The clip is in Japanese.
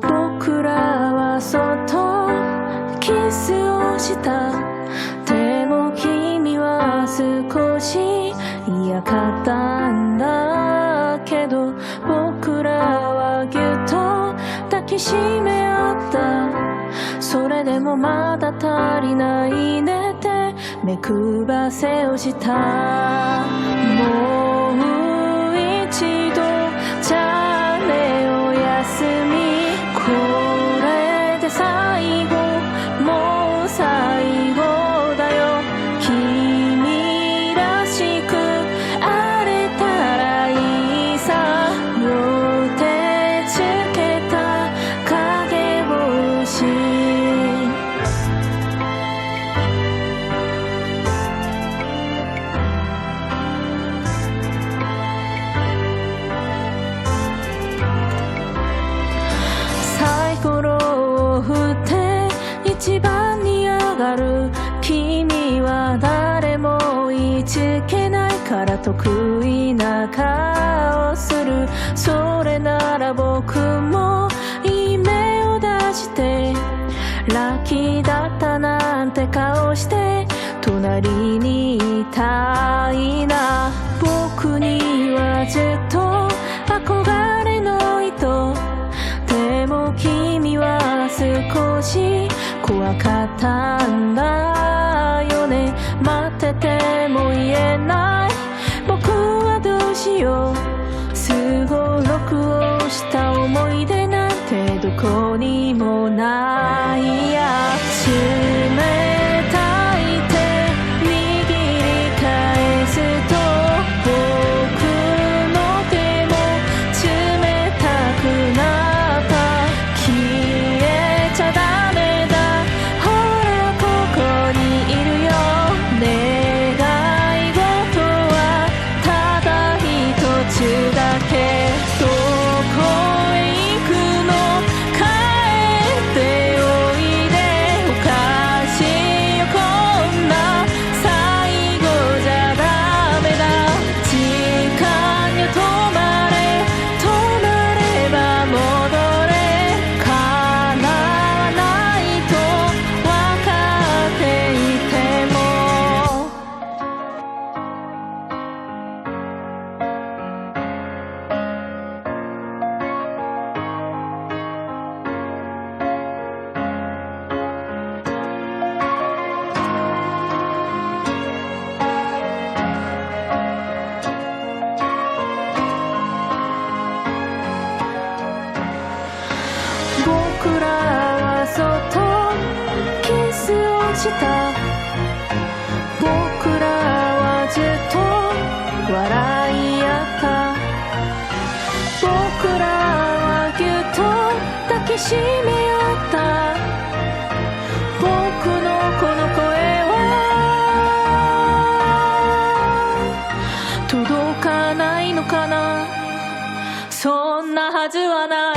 僕らはそっとキスをした。でも君は少し嫌かったんだけど僕らはぎゅっと抱きしめ合った。それでもまだ足りないねって目くばせをした。もうから得意な顔する。それなら僕もいい目を出してラッキーだったなんて顔して隣にいたいな。僕にはずっと憧れの糸。でも君は少し怖かったんだ。しようすごろくをした思い出なんてどこにもない。した。僕らはずっと笑い合った。僕らはぎゅっと抱きしめ合った。僕のこの声は届かないのかな。そんなはずはない。